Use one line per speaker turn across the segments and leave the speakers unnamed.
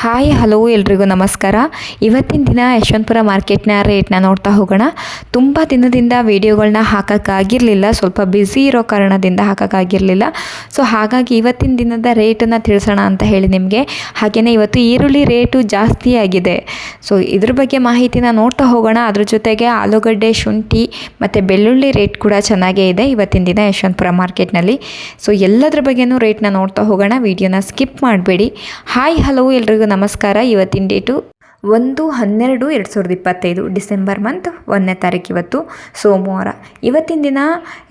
Hi hello ಎಲ್ರಿಗೂ ನಮಸ್ಕಾರ. ಇವತ್ತಿನ ದಿನ ಯಶವಂತಪುರ ಮಾರ್ಕೆಟ್ನ ರೇಟ್ನ ನೋಡ್ತಾ ಹೋಗೋಣ. ತುಂಬ ದಿನದಿಂದ ವೀಡಿಯೋಗಳನ್ನ ಹಾಕೋಕ್ಕಾಗಿರಲಿಲ್ಲ. ಸ್ವಲ್ಪ ಬ್ಯುಸಿ ಇರೋ ಕಾರಣದಿಂದ ಹಾಕೋಕ್ಕಾಗಿರಲಿಲ್ಲ. ಸೊ ಹಾಗಾಗಿ ಇವತ್ತಿನ ದಿನದ ರೇಟನ್ನು ತಿಳಿಸೋಣ ಅಂತ ಹೇಳಿ ನಿಮಗೆ. ಹಾಗೆಯೇ ಇವತ್ತು ಈರುಳ್ಳಿ ರೇಟು ಜಾಸ್ತಿ ಆಗಿದೆ. ಸೊ ಇದ್ರ ಬಗ್ಗೆ ಮಾಹಿತಿನ ನೋಡ್ತಾ ಹೋಗೋಣ. ಅದ್ರ ಜೊತೆಗೆ ಆಲೂಗಡ್ಡೆ, ಶುಂಠಿ ಮತ್ತು ಬೆಳ್ಳುಳ್ಳಿ ರೇಟ್ ಕೂಡ ಚೆನ್ನಾಗೇ ಇದೆ ಇವತ್ತಿನ ದಿನ ಯಶವಂತಪುರ ಮಾರ್ಕೆಟ್ನಲ್ಲಿ. ಸೊ ಎಲ್ಲದ್ರ ಬಗ್ಗೆನೂ ರೇಟ್ನ ನೋಡ್ತಾ ಹೋಗೋಣ. ವೀಡಿಯೋನ ಸ್ಕಿಪ್ ಮಾಡಬೇಡಿ. ಹಾಯ್ ಹಲೋ ಎಲ್ರಿಗೂ ನಮಸ್ಕಾರ. ಇವತ್ತಿನ ಡೇಟು ಒಂದು, ಹನ್ನೆರಡು, ಎರಡು ಸಾವಿರದ ಇಪ್ಪತ್ತೈದು ಡಿಸೆಂಬರ್ ಮಂತ್ ಒಂದನೇ ತಾರೀಕು ಇವತ್ತು ಸೋಮವಾರ. ಇವತ್ತಿನ ದಿನ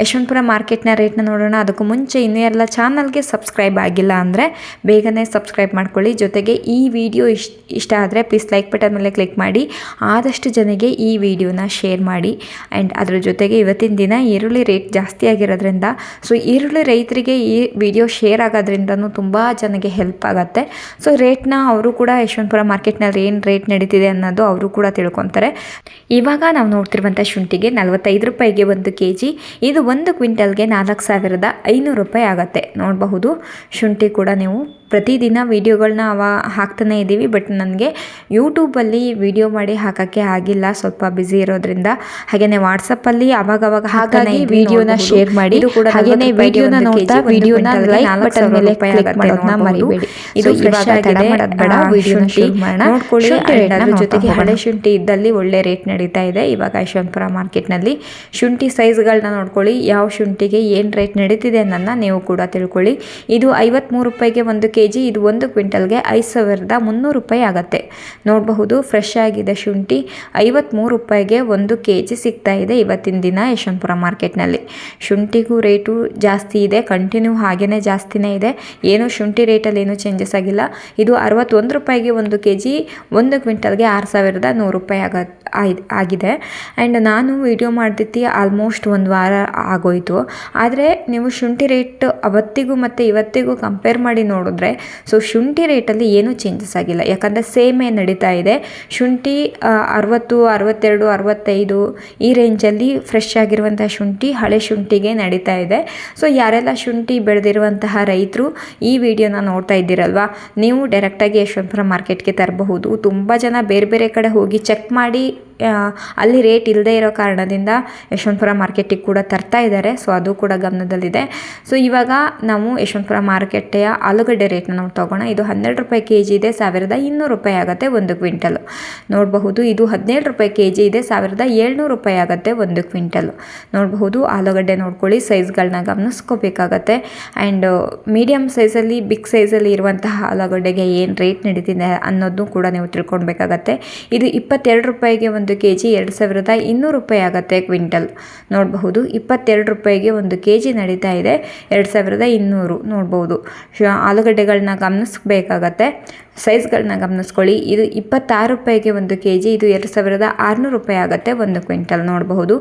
ಯಶವಂತಪುರ ಮಾರ್ಕೆಟ್ನ ರೇಟ್ನ ನೋಡೋಣ. ಅದಕ್ಕೂ ಮುಂಚೆ ಇನ್ನೂ ಎಲ್ಲ ಚಾನಲ್ಗೆ ಸಬ್ಸ್ಕ್ರೈಬ್ ಆಗಿಲ್ಲ ಅಂದರೆ ಬೇಗನೆ ಸಬ್ಸ್ಕ್ರೈಬ್ ಮಾಡ್ಕೊಳ್ಳಿ. ಜೊತೆಗೆ ಈ ವಿಡಿಯೋ ಇಷ್ಟ ಇಷ್ಟ ಆದರೆ ಪ್ಲೀಸ್ ಲೈಕ್ ಬಟನ್ ಮೇಲೆ ಕ್ಲಿಕ್ ಮಾಡಿ. ಆದಷ್ಟು ಜನಗೆ ಈ ವಿಡಿಯೋನ ಶೇರ್ ಮಾಡಿ. ಆ್ಯಂಡ್ ಅದರ ಜೊತೆಗೆ ಇವತ್ತಿನ ದಿನ ಈರುಳ್ಳಿ ರೇಟ್ ಜಾಸ್ತಿ ಆಗಿರೋದ್ರಿಂದ, ಸೊ ಈರುಳ್ಳಿ ರೈತರಿಗೆ ಈ ವಿಡಿಯೋ ಶೇರ್ ಆಗೋದ್ರಿಂದನೂ ತುಂಬ ಜನಗೆ ಹೆಲ್ಪ್ ಆಗುತ್ತೆ. ಸೊ ರೇಟ್ನ ಅವರು ಕೂಡ ಯಶವಂತಪುರ ಮಾರ್ಕೆಟ್ನಲ್ಲಿ ಏನು ರೇಟ್ ನಡೀತಿದೆ ಅನ್ನೋದು ಅವರು ಕೂಡ ತಿಳ್ಕೊತಾರೆ. ಇವಾಗ ನಾವು ನೋಡ್ತಿರುವಂಥ ಶುಂಠಿಗೆ ನಲವತ್ತೈದು ರೂಪಾಯಿಗೆ ಒಂದು ಕೆ ಜಿ ಇದು ಒಂದು ಕ್ವಿಂಟಲ್ಗೆ ನಾಲ್ಕು ಸಾವಿರದ ಐನೂರು ರೂಪಾಯಿ ಆಗುತ್ತೆ. ನೋಡಬಹುದು, ಶುಂಠಿ ಕೂಡ ನೀವು ಪ್ರತಿದಿನ ವೀಡಿಯೋಗಳನ್ನ ಅವ ಹಾಕ್ತಾನೆ ಇದ್ದೀವಿ ಬಟ್ ನನಗೆ ಯೂಟ್ಯೂಬಲ್ಲಿ ವಿಡಿಯೋ ಮಾಡಿ ಹಾಕೋಕ್ಕೆ ಆಗಿಲ್ಲ. ಸ್ವಲ್ಪ ಬ್ಯುಸಿ ಇರೋದ್ರಿಂದ. ಹಾಗೆಯೇ ವಾಟ್ಸಪ್ಪಲ್ಲಿ ಅವಾಗ ಅವಾಗ ಹಾಗಾಗಿ ವಿಡಿಯೋನ ಶೇರ್ ಮಾಡಿ. ಹಾಗೆಯೇ ವಿಡಿಯೋನ ನೋಡ್ತಾ ವಿಡಿಯೋನ ಲೈಕ್ ಬಟನ್ ಮೇಲೆ ಕ್ಲಿಕ್ ಮಾಡೋದನ್ನ ಮರಿಬೇಡಿ. ಇದು ಬೇಡ ವಿಡಿಯೋನ ಶೇರ್ ಮಾಡೋಣ. ನೋಡ್ಕೊಳ್ಳಿ. ಜೊತೆಗೆ ಹಳೆ ಶುಂಠಿ ಇದ್ದಲ್ಲಿ ಒಳ್ಳೆ ರೇಟ್ ನಡೀತಾ ಇದೆ. ಇವಾಗ ಯಶವಂತಪುರ ಮಾರ್ಕೆಟ್ನಲ್ಲಿ ಶುಂಠಿ ಸೈಜ್ಗಳನ್ನ ನೋಡ್ಕೊಳ್ಳಿ. ಯಾವ ಶುಂಠಿಗೆ ಏನು ರೇಟ್ ನಡೀತಿದೆ ಅನ್ನೋದನ್ನ ನೀವು ಕೂಡ ತಿಳ್ಕೊಳ್ಳಿ. ಇದು ಐವತ್ತ್ಮೂರು ರೂಪಾಯಿಗೆ ಒಂದು ಕೆ ಜಿ ಇದು ಒಂದು ಕ್ವಿಂಟಲ್ಗೆ ಐದು ಸಾವಿರದ ಮುನ್ನೂರು ರೂಪಾಯಿ ಆಗುತ್ತೆ. ನೋಡಬಹುದು ಫ್ರೆಶ್ ಆಗಿದೆ ಶುಂಠಿ ಐವತ್ತ್ಮೂರು ರೂಪಾಯಿಗೆ ಒಂದು ಕೆ ಜಿ ಸಿಗ್ತಾ ಇದೆ ಇವತ್ತಿನ ದಿನ ಯಶವಂತಪುರ ಮಾರ್ಕೆಟ್ನಲ್ಲಿ. ಶುಂಠಿಗೂ ರೇಟು ಜಾಸ್ತಿ ಇದೆ ಕಂಟಿನ್ಯೂ ಹಾಗೇ ಜಾಸ್ತಿನೇ ಇದೆ. ಏನು ಶುಂಠಿ ರೇಟಲ್ಲಿ ಏನೂ ಚೇಂಜಸ್ ಆಗಿಲ್ಲ. ಇದು ಅರವತ್ತೊಂದು ರೂಪಾಯಿಗೆ ಒಂದು ಕೆ ಜಿ ಒಂದು ಕ್ವಿಂಟಲ್ಗೆ ಆರು ಸಾವಿರದ ನೂರು ರೂಪಾಯಿ ಆಗ ಆಗಿದೆ. ಆ್ಯಂಡ್ ನಾನು ವಿಡಿಯೋ ಮಾಡ್ತಿದ್ದಿ ಆಲ್ಮೋಸ್ಟ್ ಒಂದು ವಾರ ಆಗೋಯಿತು. ಆದರೆ ನೀವು ಶುಂಠಿ ರೇಟ್ ಅವತ್ತಿಗೂ ಮತ್ತು ಇವತ್ತಿಗೂ ಕಂಪೇರ್ ಮಾಡಿ ನೋಡಿದ್ರೆ ಸೊ ಶುಂಠಿ ರೇಟಲ್ಲಿ ಏನೂ ಚೇಂಜಸ್ ಆಗಿಲ್ಲ. ಯಾಕಂದರೆ ಸೇಮೇ ನಡೀತಾ ಇದೆ. ಶುಂಠಿ ಅರವತ್ತು, ಅರವತ್ತೆರಡು, ಅರವತ್ತೈದು ಈ ರೇಂಜಲ್ಲಿ ಫ್ರೆಶ್ ಆಗಿರುವಂಥ ಶುಂಠಿ, ಹಳೆ ಶುಂಠಿಗೆ ನಡೀತಾ ಇದೆ. ಸೊ ಯಾರೆಲ್ಲ ಶುಂಠಿ ಬೆಳೆದಿರುವಂತಹ ರೈತರು ಈ ವಿಡಿಯೋನ ನೋಡ್ತಾ ಇದ್ದೀರಲ್ವಾ, ನೀವು ಡೈರೆಕ್ಟಾಗಿ ಯಶವಂತಪುರ ಮಾರ್ಕೆಟ್ಗೆ ತರಬಹುದು. ತುಂಬ ಜನ ಬೇರೆ ಬೇರೆ ಕಡೆ ಹೋಗಿ ಚೆಕ್ ಮಾಡಿ ಅಲ್ಲಿ ರೇಟ್ ಇಲ್ಲದೆ ಇರೋ ಕಾರಣದಿಂದ ಯಶವಂತಪುರ ಮಾರ್ಕೆಟಿಗೆ ಕೂಡ ತರ್ತಾ ಇದ್ದಾರೆ. ಸೊ ಅದು ಕೂಡ ಗಮನದಲ್ಲಿದೆ. ಸೊ ಇವಾಗ ನಾವು ಯಶವಂತಪುರ ಮಾರ್ಕೆಟೆಯ ಆಲೂಗಡ್ಡೆ ರೇಟ್ನ ನಾವು ತಗೋಣ. ಇದು ಹನ್ನೆರಡು ರೂಪಾಯಿ ಕೆ ಜಿ ಇದೆ, ಸಾವಿರದ ಇನ್ನೂರು ರೂಪಾಯಿ ಆಗುತ್ತೆ ಒಂದು ಕ್ವಿಂಟಲ್. ನೋಡಬಹುದು, ಇದು ಹದಿನೇಳು ರೂಪಾಯಿ ಕೆ ಜಿ ಇದೆ, ಸಾವಿರದ ಏಳ್ನೂರು ರೂಪಾಯಿ ಆಗುತ್ತೆ ಒಂದು ಕ್ವಿಂಟಲ್. ನೋಡಬಹುದು, ಆಲೂಗಡ್ಡೆ ನೋಡ್ಕೊಳ್ಳಿ ಸೈಜ್ಗಳನ್ನ ಗಮನಿಸ್ಕೋಬೇಕಾಗತ್ತೆ. ಆ್ಯಂಡ್ ಮೀಡಿಯಮ್ ಸೈಜಲ್ಲಿ ಬಿಗ್ ಸೈಜಲ್ಲಿ ಇರುವಂತಹ ಆಲೂಗಡ್ಡೆಗೆ ಏನು ರೇಟ್ ನಡೀತಿದೆ ಅನ್ನೋದನ್ನು ಕೂಡ ನೀವು ತಿಳ್ಕೊಳ್ಬೇಕಾಗತ್ತೆ. ಇದು ಇಪ್ಪತ್ತೆರಡು ರೂಪಾಯಿಗೆ ಒಂದು ಕೆ ಜಿ ಎರಡು ಸಾವಿರದ ಇನ್ನೂರು ರೂಪಾಯಿ ಆಗುತ್ತೆ ಕ್ವಿಂಟಲ್. ನೋಡಬಹುದು, ಇಪ್ಪತ್ತೆರಡು ರೂಪಾಯಿಗೆ ಒಂದು ಕೆ ಜಿ ನಡೀತಾ ಇದೆ, ಎರಡು ಸಾವಿರದ ಇನ್ನೂರು. ನೋಡ್ಬೋದು ಆಲೂಗಡ್ಡೆಗಳನ್ನ ಗಮನಿಸ್ಬೇಕಾಗತ್ತೆ. ಸೈಜ್ಗಳನ್ನ ಗಮನಿಸ್ಕೊಳ್ಳಿ, ಇದು ಇಪ್ಪತ್ತಾರು ರೂಪಾಯಿಗೆ ಒಂದು ಕೆ ಜಿ ಇದು ಎರಡು ಸಾವಿರದ ಆರುನೂರು ರೂಪಾಯಿ ಆಗುತ್ತೆ ಒಂದು ಕ್ವಿಂಟಲ್. ನೋಡಬಹುದು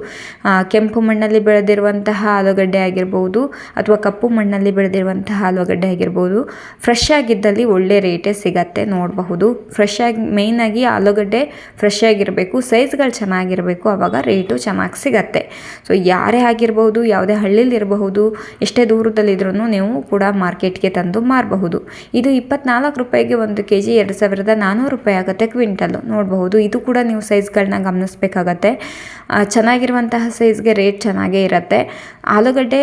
ಕೆಂಪು ಮಣ್ಣಲ್ಲಿ ಬೆಳೆದಿರುವಂತಹ ಆಲೂಗಡ್ಡೆ ಆಗಿರ್ಬೋದು, ಅಥವಾ ಕಪ್ಪು ಮಣ್ಣಲ್ಲಿ ಬೆಳೆದಿರುವಂತಹ ಆಲೂಗಡ್ಡೆ ಆಗಿರ್ಬೋದು ಫ್ರೆಶ್ ಆಗಿದ್ದಲ್ಲಿ ಒಳ್ಳೆ ರೇಟೇ ಸಿಗತ್ತೆ. ನೋಡಬಹುದು ಫ್ರೆಶ್ ಆಗಿ ಮೇಯ್ನಾಗಿ ಆಲೂಗಡ್ಡೆ ಫ್ರೆಶ್ ಆಗಿರಬೇಕು ಸೈಜ್ಗಳು ಚೆನ್ನಾಗಿರಬೇಕು ಆವಾಗ ರೇಟು ಚೆನ್ನಾಗಿ ಸಿಗತ್ತೆ. ಸೊ ಯಾರೇ ಆಗಿರ್ಬೋದು ಯಾವುದೇ ಹಳ್ಳಿಲಿರಬಹುದು ಎಷ್ಟೇ ದೂರದಲ್ಲಿದ್ರೂ ನೀವು ಕೂಡ ಮಾರ್ಕೆಟ್ಗೆ ತಂದು ಮಾರಬಹುದು. ಇದು ಇಪ್ಪತ್ನಾಲ್ಕು ರೂಪಾಯಿಗೆ ಒಂದು ಕೆ ಜಿ ಎರಡು ಸಾವಿರದ ನಾನ್ನೂರು ರೂಪಾಯಿ ಆಗುತ್ತೆ ಕ್ವಿಂಟಲ್ಲು ನೋಡಬಹುದು, ಇದು ಕೂಡ ನೀವು ಸೈಜ್ಗಳನ್ನ ಗಮನಿಸಬೇಕಾಗತ್ತೆ. ಚೆನ್ನಾಗಿರುವಂತಹ ಸೈಜ್ಗೆ ರೇಟ್ ಚೆನ್ನಾಗೇ ಇರುತ್ತೆ. ಆಲೂಗಡ್ಡೆ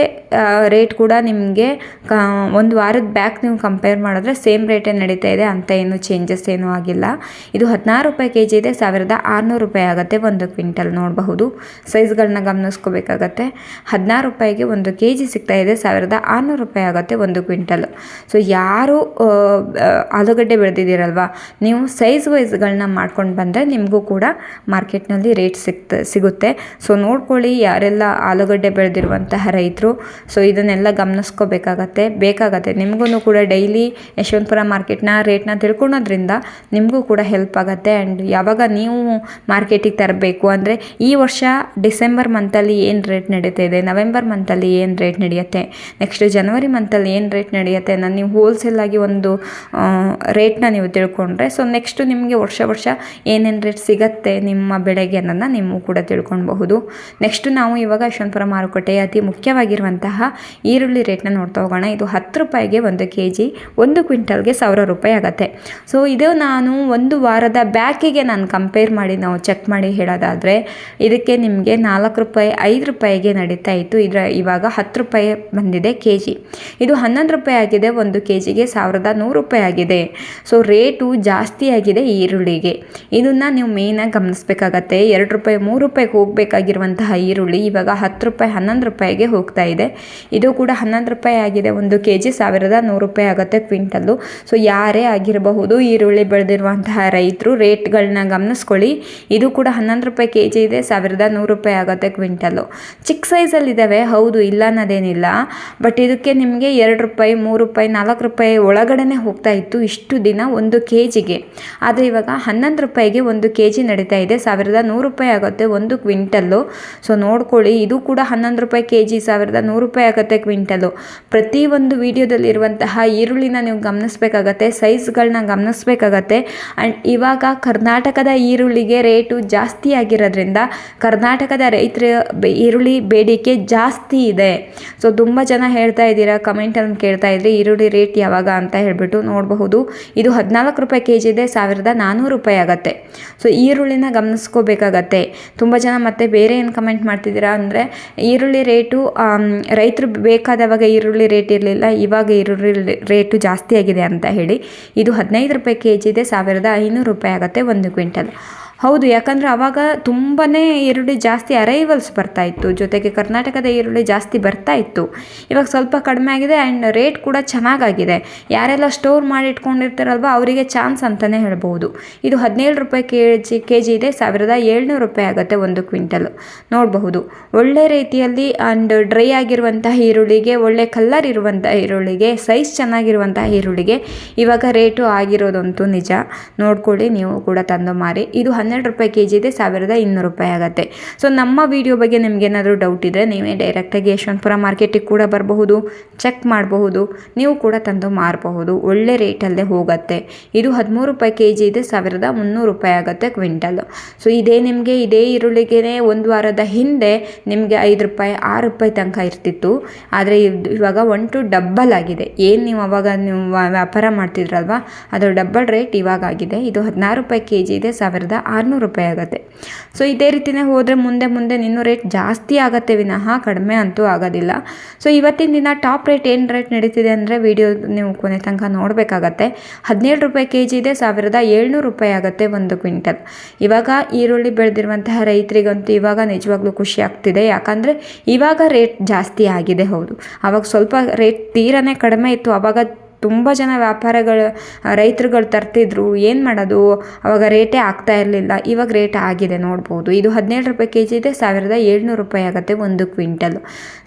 ರೇಟ್ ಕೂಡ ನಿಮಗೆ ಕ ಒಂದು ವಾರದ ಬ್ಯಾಕ್ ನೀವು ಕಂಪೇರ್ ಮಾಡಿದ್ರೆ ಸೇಮ್ ರೇಟೇ ನಡೀತಾ ಇದೆ, ಅಂತ ಏನು ಚೇಂಜಸ್ ಏನೂ ಆಗಿಲ್ಲ. ಇದು ಹದಿನಾರು ರೂಪಾಯಿ ಕೆ ಜಿ ಇದೆ, ಸಾವಿರದ ಆರುನೂರು ರೂಪಾಯಿ ಆಗುತ್ತೆ ಒಂದು ಕ್ವಿಂಟಲ್ ನೋಡಬಹುದು. ಸೈಜ್ಗಳನ್ನ ಗಮನಿಸ್ಕೋಬೇಕಾಗತ್ತೆ. ಹದಿನಾರು ರೂಪಾಯಿಗೆ ಒಂದು ಕೆ ಜಿ ಸಿಗ್ತಾ ಇದೆ, ಸಾವಿರದ ಆರುನೂರು ರೂಪಾಯಿ ಆಗುತ್ತೆ ಒಂದು ಕ್ವಿಂಟಲ್. ಸೊ, ಯಾರು ಆಲೂಗಡ್ಡೆ ಬೆಳೆದಿದ್ದೀರಲ್ವಾ, ನೀವು ಸೈಜ್ ವೈಸ್ಗಳನ್ನ ಮಾಡ್ಕೊಂಡು ಬಂದರೆ ನಿಮಗೂ ಕೂಡ ಮಾರ್ಕೆಟ್ನಲ್ಲಿ ರೇಟ್ ಸಿಗ್ತ ಸಿಗುತ್ತೆ. ಸೊ, ನೋಡ್ಕೊಳ್ಳಿ ಯಾರೆಲ್ಲ ಆಲೂಗಡ್ಡೆ ಬೆಳೆದಿರುವಂತಹ ರೈತರು. ಸೊ, ಇದನ್ನೆಲ್ಲ ಗಮನಿಸ್ಕೋಬೇಕಾಗತ್ತೆ. ಬೇಕಾಗತ್ತೆ. ನಿಮಗೂ ಕೂಡ ಡೈಲಿ ಯಶವಂತಪುರ ಮಾರ್ಕೆಟ್ನ ರೇಟ್ನ ತಿಳ್ಕೊಳೋದ್ರಿಂದ ನಿಮಗೂ ಕೂಡ ಹೆಲ್ಪ್ ಆಗುತ್ತೆ. ಆ್ಯಂಡ್ ಯಾವಾಗ ನೀವು ಮಾರ್ಕೆಟಿಗೆ ತರಬೇಕು ಅಂದರೆ ಈ ವರ್ಷ ಡಿಸೆಂಬರ್ ಮಂತಲ್ಲಿ ಏನು ರೇಟ್ ನಡೀತಾ ಇದೆ ನವೆಂಬರ್ ಮಂತಲ್ಲಿ ಏನು ರೇಟ್ ನಡೆಯುತ್ತೆ ನೆಕ್ಸ್ಟ್ ಜನವರಿ ಮಂತಲ್ಲಿ ಏನು ರೇಟ್ ನಡೆಯುತ್ತೆ ನಾನು ನೀವು ಹೋಲ್ಸೇಲಾಗಿ ಒಂದು ರೇಟ್ನ ನೀವು ತಿಳ್ಕೊಂಡ್ರೆ ಸೊ ನೆಕ್ಸ್ಟ್ ನಿಮಗೆ ವರ್ಷ ವರ್ಷ ಏನೇನು ರೇಟ್ ಸಿಗತ್ತೆ ನಿಮ್ಮ ಬೆಳೆಗೆ ಅನ್ನೋದನ್ನ ನೀವು ಕೂಡ ತಿಳ್ಕೊಳ್ಬಹುದು. ನೆಕ್ಸ್ಟ್ ನಾವು ಇವಾಗ ಯಶವಂತಪುರ ಮಾರುಕಟ್ಟೆ ಅತಿ ಮುಖ್ಯವಾಗಿರುವಂತಹ ಈರುಳ್ಳಿ ರೇಟ್ನ ನೋಡ್ತಾ ಹೋಗೋಣ. ಇದು ಹತ್ತು ರೂಪಾಯಿಗೆ ಒಂದು ಕೆ ಜಿ ಒಂದು ಕ್ವಿಂಟಲ್ಗೆ ಸಾವಿರ ರೂಪಾಯಿ ಆಗುತ್ತೆ. ಸೊ ಇದು ನಾನು ಒಂದು ವಾರದ ಬ್ಯಾಕಿಗೆ ನಾನು ಕಂಪೇರ್ ಮಾಡಿ ನಾವು ಚೆಕ್ ಮಾಡಿ ಹೇಳೋದಾದರೆ ಇದಕ್ಕೆ ನಿಮಗೆ ನಾಲ್ಕು ರೂಪಾಯಿ, ಐದು ರೂಪಾಯಿಗೆ ನಡೀತಾ ಇತ್ತು. ಇದರ ಇವಾಗ ಹತ್ತು ರೂಪಾಯಿ ಬಂದಿದೆ ಕೆ ಜಿ ಇದು ಹನ್ನೊಂದು ರೂಪಾಯಿ ಆಗಿದೆ, ಒಂದು ಕೆ ಜಿಗೆ ಸಾವಿರದ ನೂರು ರೂಪಾಯಿ ಆಗಿದೆ. ಸೊ ರೇಟು ಜಾಸ್ತಿ ಆಗಿದೆ ಈರುಳ್ಳಿಗೆ. ಇದನ್ನು ನೀವು ಮೇಯ್ನಾಗಿ ಗಮನಿಸಬೇಕಾಗತ್ತೆ. ಎರಡು ರೂಪಾಯಿ, ಮೂರು ರೂಪಾಯಿಗೆ ಹೋಗಬೇಕಾಗಿರುವಂತಹ ಈರುಳ್ಳಿ ಇವಾಗ ಹತ್ತು ರೂಪಾಯಿ, ಹನ್ನೊಂದು ರೂಪಾಯಿಗೆ ಹೋಗ್ತಾ ಇದೆ. ಇದು ಕೂಡ ಹನ್ನೊಂದು ರೂಪಾಯಿ ಆಗಿದೆ, ಒಂದು ಕೆ ಜಿ ಸಾವಿರದ ನೂರು ರೂಪಾಯಿ ಆಗುತ್ತೆ ಕ್ವಿಂಟಲ್ಲು. ಸೊ ಯಾರೇ ಆಗಿರಬಹುದು ಈರುಳ್ಳಿ ಬೆಳೆದಿರುವಂತಹ ರೈತರು ರೇಟ್ಗಳನ್ನ ಗಮನಿಸ್ಕೊಳ್ಳಿ. ಇದು ಕೂಡ ಹನ್ನೊಂದು ರೂಪಾಯಿ ಕೆ ಜಿ ಇದೆ, ಸಾವಿರದ ನೂರು ರೂಪಾಯಿ ಆಗುತ್ತೆ ಕ್ವಿಂಟಲು ಚಿಕ್ಕ ಸೈಜಲ್ಲಿದ್ದಾವೆ, ಹೌದು ಇಲ್ಲ ಅನ್ನೋದೇನಿಲ್ಲ ಬಟ್ ಇದಕ್ಕೆ ನಿಮಗೆ ಎರಡು ರೂಪಾಯಿ, ಮೂರು ರೂಪಾಯಿ, ನಾಲ್ಕು ರೂಪಾಯಿ ಒಳಗಡೆನೆ ಹೋಗ್ತಾ ಇತ್ತು ಇಷ್ಟು ದಿನ ಒಂದು ಕೆ ಜಿಗೆ ಆದರೆ ಇವಾಗ ಹನ್ನೊಂದು ರೂಪಾಯಿಗೆ ಒಂದು ಕೆ ಜಿ ನಡೀತಾ ಇದೆ, ಸಾವಿರದ ನೂರು ರೂಪಾಯಿ ಆಗುತ್ತೆ ಒಂದು ಕ್ವಿಂಟಲ್ಲು. ಸೊ ನೋಡ್ಕೊಳ್ಳಿ, ಇದು ಕೂಡ ಹನ್ನೊಂದು ರೂಪಾಯಿ ಕೆ ಜಿ ಸಾವಿರದ ನೂರು ರೂಪಾಯಿ ಆಗುತ್ತೆ ಕ್ವಿಂಟಲ್ಲು. ಪ್ರತಿಯೊಂದು ವಿಡಿಯೋದಲ್ಲಿರುವಂತಹ ಈರುಳ್ಳಿನ ನೀವು ಗಮನಿಸಬೇಕಾಗತ್ತೆ, ಸೈಜ್ಗಳನ್ನ ಗಮನಿಸಬೇಕಾಗತ್ತೆ. ಆ್ಯಂಡ್ ಇವಾಗ ಕರ್ನಾಟಕದ ಈರುಳ್ಳಿಗೆ ರೇಟು ಜಾಸ್ತಿ ಆಗಿರೋದ್ರಿಂದ ಕರ್ನಾಟಕದ ರೈತರ ಈರುಳ್ಳಿ ಬೇಡಿಕೆ ಜಾಸ್ತಿ ಇದೆ. ಸೊ ತುಂಬ ಜನ ಹೇಳ್ತಾ ಇದ್ದೀರಾ ಕಮೆಂಟನ್ನು ಕೇಳ್ತಾ ಇದ್ರಿ, ಈರುಳ್ಳಿ ರೇಟ್ ಯಾವಾಗ ಅಂತ ಹೇಳ್ಬಿಟ್ಟು ನೋಡಬಹುದು. ಇದು ಹದಿನಾಲ್ಕು ರೂಪಾಯಿ ಕೆ ಜಿ ಇದೆ, ಸಾವಿರದ ನಾನ್ನೂರು ರೂಪಾಯಿ ಆಗುತ್ತೆ. ಸೊ ಈರುಳ್ಳಿನ ಗಮನಿಸ್ಕೋಬೇಕಾಗತ್ತೆ. ತುಂಬ ಜನ ಮತ್ತೆ ಬೇರೆ ಏನು ಕಮೆಂಟ್ ಮಾಡ್ತಿದ್ದೀರಾ ಅಂದರೆ, ಈರುಳ್ಳಿ ರೇಟು ರೈತರು ಬೇಕಾದವಾಗ ಈರುಳ್ಳಿ ರೇಟ್ ಇರಲಿಲ್ಲ, ಇವಾಗ ಈರುಳ್ಳಿ ರೇಟು ಜಾಸ್ತಿ ಆಗಿದೆ ಅಂತ ಹೇಳಿ, ಇದು ಹದಿನೈದು ರೂಪಾಯಿ ಕೆ ಜಿ ಇದೆ, ಸಾವಿರದ ಐನೂರು ರೂಪಾಯಿ ಆಗುತ್ತೆ ಒಂದು ಕ್ವಿಂಟಲ್. ಹೌದು, ಯಾಕಂದರೆ ಆವಾಗ ತುಂಬಾ ಈರುಳ್ಳಿ ಜಾಸ್ತಿ ಅರೈವಲ್ಸ್ ಬರ್ತಾ ಇತ್ತು. ಜೊತೆಗೆ ಕರ್ನಾಟಕದ ಈರುಳ್ಳಿ ಜಾಸ್ತಿ ಬರ್ತಾ ಇತ್ತು. ಇವಾಗ ಸ್ವಲ್ಪ ಕಡಿಮೆ ಆಗಿದೆ ಆ್ಯಂಡ್ ರೇಟ್ ಕೂಡ ಚೆನ್ನಾಗಾಗಿದೆ. ಯಾರೆಲ್ಲ ಸ್ಟೋರ್ ಮಾಡಿ ಇಟ್ಕೊಂಡಿರ್ತಾರಲ್ವ ಅವರಿಗೆ ಚಾನ್ಸ್ ಅಂತಲೇ ಹೇಳ್ಬೋದು ಇದು ಹದಿನೇಳು ರೂಪಾಯಿ ಕೆ ಜಿ ಕೆ ಜಿ ಇದೆ, ಸಾವಿರದ ಏಳ್ನೂರು ರೂಪಾಯಿ ಆಗುತ್ತೆ ಒಂದು ಕ್ವಿಂಟಲ್. ನೋಡಬಹುದು. ಒಳ್ಳೆ ರೀತಿಯಲ್ಲಿ ಆ್ಯಂಡ್ ಡ್ರೈ ಆಗಿರುವಂತಹ ಈರುಳ್ಳಿಗೆ, ಒಳ್ಳೆ ಕಲ್ಲರ್ ಇರುವಂಥ ಈರುಳ್ಳಿಗೆ ಸೈಜ್ ಚೆನ್ನಾಗಿರುವಂತಹ ಈರುಳ್ಳಿಗೆ ಇವಾಗ ರೇಟು ಆಗಿರೋದಂತೂ ನಿಜ. ನೋಡ್ಕೊಳ್ಳಿ, ನೀವು ಕೂಡ ತಂದು ಮಾರಿ. ಇದು ಹನ್ನೆರಡು ರೂಪಾಯಿ ಕೆ ಜಿ ಇದೆ, ಸಾವಿರದ ಇನ್ನೂರು ರೂಪಾಯಿ ಆಗುತ್ತೆ. ಸೊ ನಮ್ಮ ವಿಡಿಯೋ ಬಗ್ಗೆ ನಿಮಗೇನಾದರೂ ಡೌಟ್ ಇದ್ದರೆ ನೀವೇ ಡೈರೆಕ್ಟಾಗಿ ಯಶವಂತಪುರ ಮಾರ್ಕೆಟಿಗೆ ಕೂಡ ಬರಬಹುದು ಚೆಕ್ ಮಾಡಬಹುದು, ನೀವು ಕೂಡ ತಂದು ಮಾರಬಹುದು. ಒಳ್ಳೆ ರೇಟಲ್ಲೇ ಹೋಗುತ್ತೆ. ಇದು ಹದಿಮೂರು ರೂಪಾಯಿ ಕೆ ಜಿ ಇದೆ, ಸಾವಿರದ ಮುನ್ನೂರು ರೂಪಾಯಿ ಆಗುತ್ತೆ ಕ್ವಿಂಟಲ್. ಸೊ ಇದೇ ನಿಮಗೆ, ಇದೇ ಈರುಳ್ಳಿಗೆ ಒಂದು ವಾರದ ಹಿಂದೆ ನಿಮಗೆ ಐದು ರೂಪಾಯಿ, ಆರು ರೂಪಾಯಿ ತನಕ ಇರ್ತಿತ್ತು. ಆದರೆ ಇವಾಗ ಒನ್ ಟು ಡಬ್ಬಲ್ ಆಗಿದೆ. ಏನು ನೀವು ಅವಾಗ ನೀವು ವ್ಯಾಪಾರ ಮಾಡ್ತಿದ್ರಲ್ವ ಅದರ ಡಬ್ಬಲ್ ರೇಟ್ ಇವಾಗ ಆಗಿದೆ. ಇದು ಹದಿನಾರು ರೂಪಾಯಿ ಕೆ ಜಿ ಇದೆ, ಸಾವಿರದ ಆರುನೂರು ರೂಪಾಯಿ ಆಗುತ್ತೆ. ಸೊ ಇದೇ ರೀತಿನೇ ಹೋದರೆ ಮುಂದೆ ಮುಂದೆ ನಿನ್ನ ರೇಟ್ ಜಾಸ್ತಿ ಆಗುತ್ತೆ ವಿನಃ ಕಡಿಮೆ ಅಂತೂ ಆಗೋದಿಲ್ಲ. ಸೊ ಇವತ್ತಿನ ದಿನ ಟಾಪ್ ರೇಟ್ ಏನು ರೇಟ್ ನಡೀತಿದೆ ಅಂದರೆ ವಿಡಿಯೋ ನೀವು ಕೊನೆ ತನಕ ನೋಡಬೇಕಾಗತ್ತೆ. ಹದಿನೇಳು ರೂಪಾಯಿ ಕೆ ಜಿ ಇದೆ, ಸಾವಿರದ ಏಳ್ನೂರು ರೂಪಾಯಿ ಆಗುತ್ತೆ ಒಂದು ಕ್ವಿಂಟಲ್. ಇವಾಗ ಈರುಳ್ಳಿ ಬೆಳೆದಿರುವಂತಹ ರೈತರಿಗಂತೂ ಇವಾಗ ನಿಜವಾಗ್ಲೂ ಖುಷಿ ಆಗ್ತಿದೆ. ಯಾಕಂದರೆ ಇವಾಗ ರೇಟ್ ಜಾಸ್ತಿ ಆಗಿದೆ, ಹೌದು. ಆವಾಗ ಸ್ವಲ್ಪ ರೇಟ್ ತೀರನೇ ಕಡಿಮೆ ಇತ್ತು. ಆವಾಗ ತುಂಬ ಜನ ವ್ಯಾಪಾರಗಳು ರೈತರುಗಳು ತರ್ತಿದ್ರು, ಏನು ಮಾಡೋದು? ಅವಾಗ ರೇಟೇ ಆಗ್ತಾ ಇರಲಿಲ್ಲ. ಇವಾಗ ರೇಟ್ ಆಗಿದೆ ನೋಡ್ಬೋದು. ಇದು ಹದಿನೇಳು ರೂಪಾಯಿ ಕೆ ಜಿ ಇದೆ, ಸಾವಿರದ ಏಳ್ನೂರು ರೂಪಾಯಿ ಆಗುತ್ತೆ ಒಂದು ಕ್ವಿಂಟಲ್.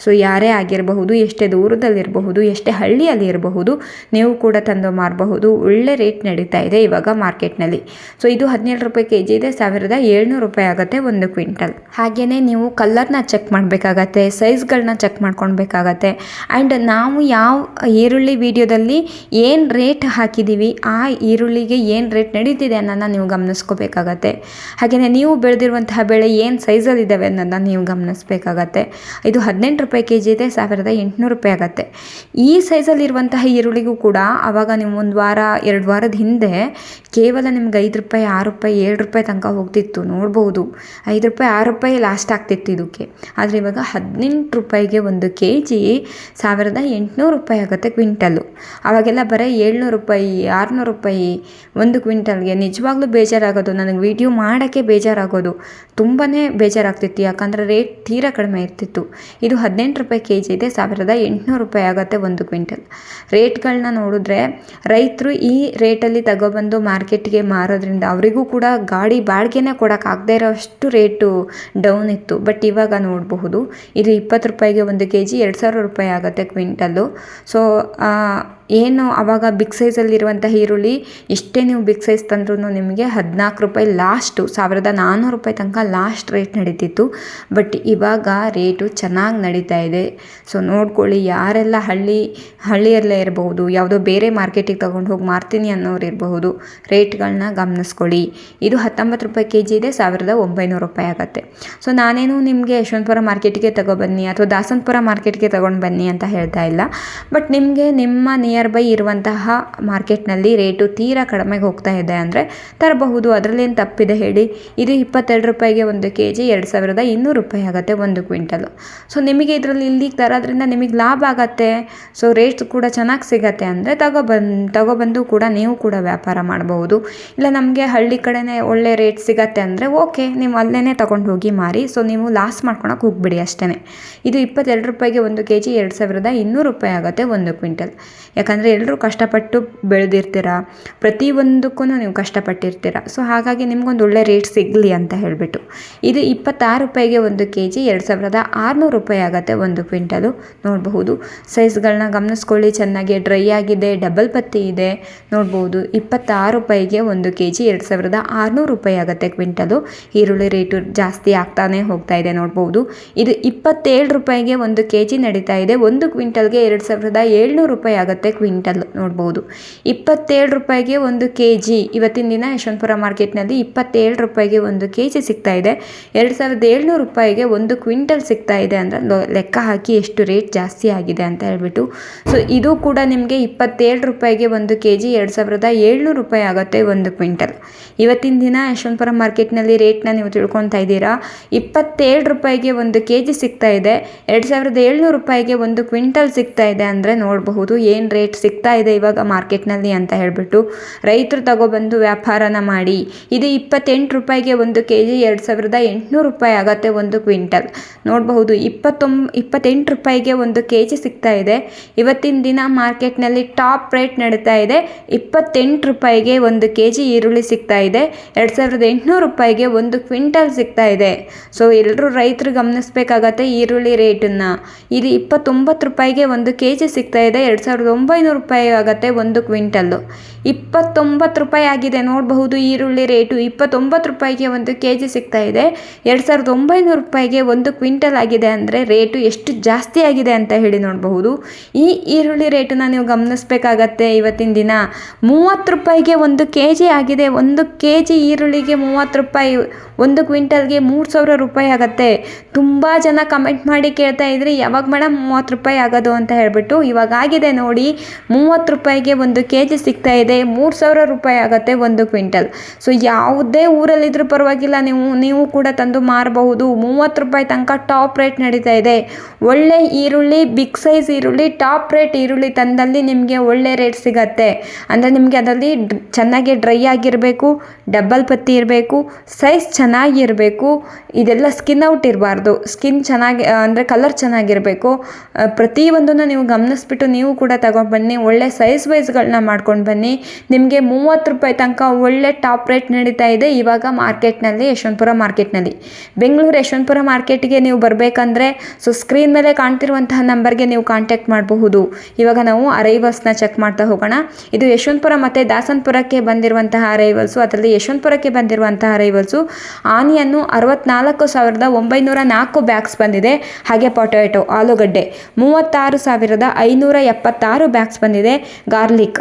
ಸೊ, ಯಾರೇ ಆಗಿರಬಹುದು, ಎಷ್ಟೇ ದೂರದಲ್ಲಿರಬಹುದು, ಎಷ್ಟೇ ಹಳ್ಳಿಯಲ್ಲಿ ಇರಬಹುದು ನೀವು ಕೂಡ ತಂದು ಮಾರಬಹುದು. ಒಳ್ಳೆ ರೇಟ್ ನಡೀತಾ ಇದೆ ಇವಾಗ ಮಾರ್ಕೆಟ್ನಲ್ಲಿ. ಸೊ, ಇದು ಹದಿನೇಳು ರೂಪಾಯಿ ಕೆ ಜಿ ಇದೆ, ಸಾವಿರದ ಏಳ್ನೂರು ರೂಪಾಯಿ ಆಗುತ್ತೆ ಒಂದು ಕ್ವಿಂಟಲ್. ಹಾಗೆಯೇ ನೀವು ಕಲರ್ನ ಚೆಕ್ ಮಾಡಬೇಕಾಗತ್ತೆ, ಸೈಜ್ಗಳನ್ನ ಚೆಕ್ ಮಾಡ್ಕೊಳ್ಬೇಕಾಗತ್ತೆ. ಆ್ಯಂಡ್ ನಾವು ಯಾವ ಈರುಳ್ಳಿ ವಿಡಿಯೋದಲ್ಲಿ ಏನು ರೇಟ್ ಹಾಕಿದ್ದೀವಿ ಆ ಈರುಳ್ಳಿಗೆ ಏನು ರೇಟ್ ನಡೀತಿದೆ ಅನ್ನೋದನ್ನ ನೀವು ಗಮನಿಸ್ಕೋಬೇಕಾಗತ್ತೆ. ಹಾಗೆಯೇ ನೀವು ಬೆಳೆದಿರುವಂತಹ ಬೆಳೆ ಏನು ಸೈಜಲ್ಲಿದ್ದಾವೆ ಅನ್ನೋದನ್ನ ನೀವು ಗಮನಿಸಬೇಕಾಗತ್ತೆ. ಇದು ಹದಿನೆಂಟು ರೂಪಾಯಿ ಕೆ ಜಿ ಇದೆ, ಸಾವಿರದ ಎಂಟುನೂರು ರೂಪಾಯಿ ಆಗುತ್ತೆ. ಈ ಸೈಜಲ್ಲಿರುವಂತಹ ಈರುಳ್ಳಿಗೂ ಕೂಡ ಆವಾಗ ನೀವು ಒಂದು ವಾರ, ಎರಡು ವಾರದ ಹಿಂದೆ ಕೇವಲ ನಿಮ್ಗೆ ಐದು ರೂಪಾಯಿ, ಆರು ರೂಪಾಯಿ, ಏಳು ರೂಪಾಯಿ ತನಕ ಹೋಗ್ತಿತ್ತು, ನೋಡ್ಬೋದು. ಐದು ರೂಪಾಯಿ, ಆರು ರೂಪಾಯಿ ಲಾಸ್ಟ್ ಆಗ್ತಿತ್ತು ಇದಕ್ಕೆ. ಆದರೆ ಇವಾಗ ಹದಿನೆಂಟು ರೂಪಾಯಿಗೆ ಒಂದು ಕೆ ಜಿ ಸಾವಿರದ ಎಂಟುನೂರು ರೂಪಾಯಿ ಆಗುತ್ತೆ ಕ್ವಿಂಟಲ್ಲು ಆವಾಗೆಲ್ಲ ಬರೀ ಏಳ್ನೂರು ರೂಪಾಯಿ, ಆರುನೂರು ರೂಪಾಯಿ ಒಂದು ಕ್ವಿಂಟಲ್ಗೆ. ನಿಜವಾಗ್ಲೂ ಬೇಜಾರಾಗೋದು. ನನಗೆ ವಿಡಿಯೋ ಮಾಡೋಕ್ಕೆ ಬೇಜಾರಾಗೋದು. ತುಂಬಾ ಬೇಜಾರಾಗ್ತಿತ್ತು. ಯಾಕಂದರೆ ರೇಟ್ ತೀರಾ ಕಡಿಮೆ ಇರ್ತಿತ್ತು. ಇದು ಹದಿನೆಂಟು ರೂಪಾಯಿ ಕೆ ಜಿ ಇದೆ. ಸಾವಿರದ ಎಂಟುನೂರು ರೂಪಾಯಿ ಆಗುತ್ತೆ ಒಂದು ಕ್ವಿಂಟಲ್. ರೇಟ್ಗಳನ್ನ ನೋಡಿದ್ರೆ ರೈತರು ಈ ರೇಟಲ್ಲಿ ತಗೊಬಂದು ಮಾರ್ಕೆಟ್ಗೆ ಮಾರೋದ್ರಿಂದ ಅವರಿಗೂ ಕೂಡ ಗಾಡಿ ಬಾಡಿಗೆನೇ ಕೊಡೋಕ್ಕಾಗದೇ ಇರೋಷ್ಟು ರೇಟು ಡೌನ್ ಇತ್ತು. ಬಟ್ ಇವಾಗ ನೋಡಬಹುದು. ಇದು ಇಪ್ಪತ್ತು ರೂಪಾಯಿಗೆ ಒಂದು ಕೆ ಜಿ ಎರಡು ಸಾವಿರ ರೂಪಾಯಿ ಆಗುತ್ತೆ ಕ್ವಿಂಟಲ್ಲು. ಸೊ ಏನು ಆವಾಗ ಬಿಗ್ ಸೈಜಲ್ಲಿರುವಂಥ ಈರುಳ್ಳಿ ಎಷ್ಟೇ ನೀವು ಬಿಗ್ ಸೈಜ್ ತಂದ್ರೂ ನಿಮಗೆ ಹದಿನಾಲ್ಕು ರೂಪಾಯಿ ಲಾಸ್ಟು ಸಾವಿರದ ನಾನ್ನೂರು ರೂಪಾಯಿ ತನಕ ಲಾಸ್ಟ್ ರೇಟ್ ನಡೀತಿತ್ತು. ಬಟ್ ಇವಾಗ ರೇಟು ಚೆನ್ನಾಗಿ ನಡೀತಾ ಇದೆ. ಸೊ ನೋಡ್ಕೊಳ್ಳಿ, ಯಾರೆಲ್ಲ ಹಳ್ಳಿ, ಹಳ್ಳಿಯಲ್ಲೇ ಇರಬಹುದು, ಯಾವುದೋ ಬೇರೆ ಮಾರ್ಕೆಟಿಗೆ ತೊಗೊಂಡು ಹೋಗಿ ಮಾರ್ತೀನಿ ಅನ್ನೋರು ಇರಬಹುದು ರೇಟ್ಗಳನ್ನ ಗಮನಿಸ್ಕೊಳ್ಳಿ. ಇದು ಹತ್ತೊಂಬತ್ತು ರೂಪಾಯಿ ಕೆ ಜಿ ಇದೆ, ಸಾವಿರದ ಒಂಬೈನೂರು ರೂಪಾಯಿ ಆಗುತ್ತೆ. ಸೊ ನಾನೇನು ನಿಮಗೆ ಯಶವಂತಪುರ ಮಾರ್ಕೆಟಿಗೆ ತಗೊಬನ್ನಿ ಅಥವಾ ದಾಸನಪುರ ಮಾರ್ಕೆಟ್ಗೆ ತೊಗೊಂಡು ಬನ್ನಿ ಅಂತ ಹೇಳ್ತಾ ಇಲ್ಲ. ಬಟ್ ನಿಮಗೆ ನಿಮ್ಮ ಬೈ ಇರುವಂತಹ ಮಾರ್ಕೆಟ್ನಲ್ಲಿ ರೇಟು ತೀರಾ ಕಡಿಮೆಗೆ ಹೋಗ್ತಾ ಇದೆ ಅಂದರೆ ತರಬಹುದು. ಅದರಲ್ಲೇನು ತಪ್ಪಿದೆ ಹೇಳಿ? ಇದು ಇಪ್ಪತ್ತೆರಡು ರೂಪಾಯಿಗೆ ಒಂದು ಕೆ ಜಿ ಎರಡು ಸಾವಿರದ ಇನ್ನೂರು ರೂಪಾಯಿ ಆಗುತ್ತೆ ಒಂದು ಕ್ವಿಂಟಲು. ಸೊ ನಿಮಗೆ ಇದರಲ್ಲಿ ಇಲ್ಲಿಗೆ ತರೋದ್ರಿಂದ ನಿಮಗೆ ಲಾಭ ಆಗತ್ತೆ. ಸೊ ರೇಟ್ ಕೂಡ ಚೆನ್ನಾಗಿ ಸಿಗತ್ತೆ ಅಂದರೆ ತಗೊಬಂದು ತಗೊಬಂದು ಕೂಡ ನೀವು ಕೂಡ ವ್ಯಾಪಾರ ಮಾಡಬಹುದು. ಇಲ್ಲ, ನಮಗೆ ಹಳ್ಳಿ ಕಡೆನೇ ಒಳ್ಳೆ ರೇಟ್ ಸಿಗತ್ತೆ ಅಂದರೆ ಓಕೆ ನೀವು ಅಲ್ಲೇ ತಗೊಂಡು ಹೋಗಿ ಮಾರಿ. ಸೊ ನೀವು ಲಾಸ್ ಮಾಡ್ಕೊಳಕ್ಕೆ ಹೋಗ್ಬಿಡಿ ಅಷ್ಟೇ ಇದು ಇಪ್ಪತ್ತೆರಡು ರೂಪಾಯಿಗೆ ಒಂದು ಕೆ ಜಿ ಎರಡು ಸಾವಿರದ ಇನ್ನೂರು ರೂಪಾಯಿ ಆಗುತ್ತೆ ಒಂದು ಕ್ವಿಂಟಲ್. ಯಾಕಂದರೆ ಎಲ್ಲರೂ ಕಷ್ಟಪಟ್ಟು ಬೆಳೆದಿರ್ತೀರ? ಪ್ರತಿಯೊಂದಕ್ಕೂ ನೀವು ಕಷ್ಟಪಟ್ಟಿರ್ತೀರ? ಸೊ ಹಾಗಾಗಿ ನಿಮ್ಗೊಂದು ಒಳ್ಳೆ ರೇಟ್ ಸಿಗಲಿ ಅಂತ ಹೇಳಿಬಿಟ್ಟು. ಇದು ಇಪ್ಪತ್ತಾರು ರೂಪಾಯಿಗೆ ಒಂದು ಕೆ ಜಿ ಎರಡು ಸಾವಿರದ ಆರುನೂರು ರೂಪಾಯಿ ಆಗುತ್ತೆ ಒಂದು ಕ್ವಿಂಟಲು. ನೋಡಬಹುದು. ಸೈಜ್ಗಳನ್ನ ಗಮನಿಸ್ಕೊಳ್ಳಿ. ಚೆನ್ನಾಗಿ ಡ್ರೈ ಆಗಿದೆ ಡಬಲ್ ಪತ್ತಿ ಇದೆ. ನೋಡ್ಬೋದು ಇಪ್ಪತ್ತಾರು ರೂಪಾಯಿಗೆ ಒಂದು ಕೆ ಜಿ ಎರಡು ಸಾವಿರದ ಆರುನೂರು ರೂಪಾಯಿ ಆಗುತ್ತೆ ಕ್ವಿಂಟಲು. ಈರುಳ್ಳಿ ರೇಟು ಜಾಸ್ತಿ ಆಗ್ತಾನೆ ಹೋಗ್ತಾ ಇದೆ ನೋಡ್ಬೋದು ಇದು ಇಪ್ಪತ್ತೇಳು ರೂಪಾಯಿಗೆ ಒಂದು ಕೆ ಜಿ ನಡೀತಾ ಇದೆ. ಒಂದು ಕ್ವಿಂಟಲ್ಗೆ ಎರಡು ಸಾವಿರದ ಏಳ್ನೂರು ರೂಪಾಯಿ ಆಗುತ್ತೆ ಕ್ವಿಂಟಲ್ ನೋಡ್ಬೋದು. ಇಪ್ಪತ್ತೇಳು ರೂಪಾಯಿಗೆ ಒಂದು ಕೆ ಜಿ ಇವತ್ತಿನ ದಿನ ಯಶವಂತಪುರ ಮಾರ್ಕೆಟ್ನಲ್ಲಿ ಇಪ್ಪತ್ತೇಳು ರೂಪಾಯಿಗೆ ಒಂದು ಕೆ ಜಿ ಸಿಗ್ತಾ ಇದೆ. ಎರಡು ಸಾವಿರದ ಏಳ್ನೂರು ರೂಪಾಯಿಗೆ ಒಂದು ಕ್ವಿಂಟಲ್ ಸಿಗ್ತಾ ಇದೆ ಅಂದರೆ ಲೆಕ್ಕ ಹಾಕಿ ಎಷ್ಟು ರೇಟ್ ಜಾಸ್ತಿ ಆಗಿದೆ ಅಂತ ಹೇಳ್ಬಿಟ್ಟು. ಸೊ, ಇದು ಕೂಡ ನಿಮಗೆ ಇಪ್ಪತ್ತೇಳು ರೂಪಾಯಿಗೆ ಒಂದು ಕೆ ಜಿ ಎರಡು ಸಾವಿರದ ಏಳ್ನೂರು ರೂಪಾಯಿ ಆಗುತ್ತೆ ಒಂದು ಕ್ವಿಂಟಲ್. ಇವತ್ತಿನ ದಿನ ಯಶವಂತಪುರ ಮಾರ್ಕೆಟ್ನಲ್ಲಿ ರೇಟ್ನ ನೀವು ತಿಳ್ಕೊತಾ ಇದ್ದೀರಾ? ಇಪ್ಪತ್ತೇಳು ರೂಪಾಯಿಗೆ ಒಂದು ಕೆ ಜಿ ಸಿಗ್ತಾ ಇದೆ. ಎರಡು ಸಾವಿರದ ಏಳ್ನೂರು ರೂಪಾಯಿಗೆ ಒಂದು ಕ್ವಿಂಟಲ್ ಸಿಗ್ತಾ ಇದೆ ಅಂದರೆ ನೋಡಬಹುದು. ಏನು ರೇಟ್ ಸಿಗ್ತಾ ಇದೆ ಇವಾಗ ಮಾರ್ಕೆಟ್ನಲ್ಲಿ ಅಂತ ಹೇಳಿಬಿಟ್ಟು ರೈತರು ತಗೊಬಂದು ವ್ಯಾಪಾರನ ಮಾಡಿ. ಇದು ಇಪ್ಪತ್ತೆಂಟು ರೂಪಾಯಿಗೆ ಒಂದು ಕೆ ಜಿ ಎರಡು ಸಾವಿರದ ಎಂಟುನೂರು ರೂಪಾಯಿ ಆಗುತ್ತೆ ಒಂದು ಕ್ವಿಂಟಲ್. ನೋಡಬಹುದು ಇಪ್ಪತ್ತೊಂಬ ಇಪ್ಪತ್ತೆಂಟು ರೂಪಾಯಿಗೆ ಒಂದು ಕೆ ಜಿ ಸಿಗ್ತಾ ಇದೆ. ಇವತ್ತಿನ ದಿನ ಮಾರ್ಕೆಟ್ನಲ್ಲಿ ಟಾಪ್ ರೇಟ್ ನಡೀತಾ ಇದೆ. ಇಪ್ಪತ್ತೆಂಟು ರೂಪಾಯಿಗೆ ಒಂದು ಕೆ ಜಿ ಈರುಳ್ಳಿ ಸಿಗ್ತಾ ಇದೆ. ಎರಡು ಸಾವಿರದ ಎಂಟುನೂರು ರೂಪಾಯಿಗೆ ಒಂದು ಕ್ವಿಂಟಲ್ ಸಿಗ್ತಾ ಇದೆ. ಸೊ ಎಲ್ಲರೂ ರೈತರು ಗಮನಿಸಬೇಕಾಗತ್ತೆ ಈರುಳ್ಳಿ ರೇಟನ್ನು. ಇದು ಇಪ್ಪತ್ತೊಂಬತ್ತು ರೂಪಾಯಿಗೆ ಒಂದು ಕೆ ಜಿ ಸಿಗ್ತಾ ಇದೆ. ಎರಡು ಸಾವಿರದ ಒಂಬೈನೂರು ರೂಪಾಯಿ ಆಗುತ್ತೆ ಒಂದು ಕ್ವಿಂಟಲ್ಲು. ಇಪ್ಪತ್ತೊಂಬತ್ತು ರೂಪಾಯಿ ಆಗಿದೆ. ನೋಡಬಹುದು ಈರುಳ್ಳಿ ರೇಟು ಇಪ್ಪತ್ತೊಂಬತ್ತು ರೂಪಾಯಿಗೆ ಒಂದು ಕೆ ಜಿ ಸಿಗ್ತಾ ಇದೆ. ಎರಡು ಸಾವಿರದ ಒಂಬೈನೂರು ರೂಪಾಯಿಗೆ ಒಂದು ಕ್ವಿಂಟಲ್ ಆಗಿದೆ ಅಂದರೆ ರೇಟು ಎಷ್ಟು ಜಾಸ್ತಿ ಆಗಿದೆ ಅಂತ ಹೇಳಿ ನೋಡಬಹುದು. ಈ ಈರುಳ್ಳಿ ರೇಟನ್ನ ನೀವು ಗಮನಿಸಬೇಕಾಗತ್ತೆ ಇವತ್ತಿನ ದಿನ. ಮೂವತ್ತು ರೂಪಾಯಿಗೆ ಒಂದು ಕೆ ಜಿ ಆಗಿದೆ. ಒಂದು ಕೆ ಜಿ ಈರುಳ್ಳಿಗೆ ಮೂವತ್ತು ರೂಪಾಯಿ, ಒಂದು ಕ್ವಿಂಟಲ್ಗೆ ಮೂರು ಸಾವಿರ ರೂಪಾಯಿ ಆಗುತ್ತೆ. ತುಂಬ ಜನ ಕಮೆಂಟ್ ಮಾಡಿ ಕೇಳ್ತಾ ಇದ್ರಿ. ಯಾವಾಗ ಮೇಡಮ್ ಮೂವತ್ತು ರೂಪಾಯಿ ಆಗೋದು ಅಂತ ಹೇಳ್ಬಿಟ್ಟು ಇವಾಗ ಆಗಿದೆ ನೋಡಿ. ಮೂವತ್ತು ರೂಪಾಯಿಗೆ ಒಂದು ಕೆ ಜಿ ಸಿಗ್ತಾ ಇದೆ, ಮೂರು ಸಾವಿರ ರೂಪಾಯಿ ಆಗುತ್ತೆ ಒಂದು ಕ್ವಿಂಟಲ್. ಸೊ ಯಾವುದೇ ಊರಲ್ಲಿದ್ದರೂ ಪರವಾಗಿಲ್ಲ, ನೀವು ನೀವು ಕೂಡ ತಂದು ಮಾರಬಹುದು. ಮೂವತ್ತು ರೂಪಾಯಿ ತನಕ ಟಾಪ್ ರೇಟ್ ನಡೀತಾ ಇದೆ. ಒಳ್ಳೆ ಈರುಳ್ಳಿ ಬಿಗ್ ಸೈಜ್ ಈರುಳ್ಳಿ ಟಾಪ್ ರೇಟ್ ಈರುಳ್ಳಿ ತಂದಲ್ಲಿ ನಿಮಗೆ ಒಳ್ಳೆ ರೇಟ್ ಸಿಗತ್ತೆ. ಅಂದರೆ ನಿಮಗೆ ಅದರಲ್ಲಿ ಚೆನ್ನಾಗಿ ಡ್ರೈ ಆಗಿರಬೇಕು ಡಬ್ಬಲ್ ಪತ್ತಿ ಇರಬೇಕು ಸೈಜ್ ಚೆನ್ನಾಗಿರಬೇಕು. ಇದೆಲ್ಲ ಸ್ಕಿನ್ ಔಟ್ ಇರಬಾರ್ದು. ಸ್ಕಿನ್ ಚೆನ್ನಾಗಿ, ಅಂದರೆ ಕಲರ್ ಚೆನ್ನಾಗಿರಬೇಕು. ಪ್ರತಿಯೊಂದನ್ನು ನೀವು ಗಮನಿಸ್ಬಿಟ್ಟು ನೀವು ಕೂಡ ತಗೊಂಡು ಬನ್ನಿ, ಒಳ್ಳೆ ಸೈಜ್ ವೈಸ್ಗಳನ್ನ ಮಾಡ್ಕೊಂಡು ಬನ್ನಿ. ನಿಮಗೆ ಮೂವತ್ತು ರೂಪಾಯಿ ತನಕ ಒಳ್ಳೆ ಟಾಪ್ ರೇಟ್ ನಡೀತಾ ಇದೆ ಇವಾಗ ಮಾರ್ಕೆಟ್ನಲ್ಲಿ ಯಶವಂತಪುರ ಮಾರ್ಕೆಟ್ನಲ್ಲಿ ಬೆಂಗಳೂರು ಯಶವಂತಪುರ ಮಾರ್ಕೆಟ್ಗೆ ನೀವು ಬರಬೇಕಂದ್ರೆ ಸೊ ಸ್ಕ್ರೀನ್ ಮೇಲೆ ಕಾಣ್ತಿರುವಂತಹ ನಂಬರ್ಗೆ ನೀವು ಕಾಂಟ್ಯಾಕ್ಟ್ ಮಾಡಬಹುದು. ಇವಾಗ ನಾವು ಅರೈವಲ್ಸ್ನ ಚೆಕ್ ಮಾಡ್ತಾ ಹೋಗೋಣ. ಇದು ಯಶವಂತಪುರ ಮತ್ತು ದಾಸನಪುರಕ್ಕೆ ಬಂದಿರುವಂತಹ ಅರೈವಲ್ಸು ಅದರಲ್ಲಿ ಯಶವಂತಪುರಕ್ಕೆ ಬಂದಿರುವಂತಹ ಅರೈವಲ್ಸು ಆನಿಯನ್ನು ಅರವತ್ನಾಲ್ಕು ಸಾವಿರದ ಒಂಬೈನೂರ ನಾಲ್ಕು ಬ್ಯಾಗ್ಸ್ ಬಂದಿದೆ. ಹಾಗೆ ಪೊಟ್ಯಾಟೊ ಆಲೂಗಡ್ಡೆ. ಮೂವತ್ತಾರು ಸಾವಿರದ ಐನೂರ ಎಪ್ಪತ್ತಾರು ಬ್ಯಾಗ್ಸ್ ಬಂದಿದೆ ಗಾರ್ಲಿಕ್.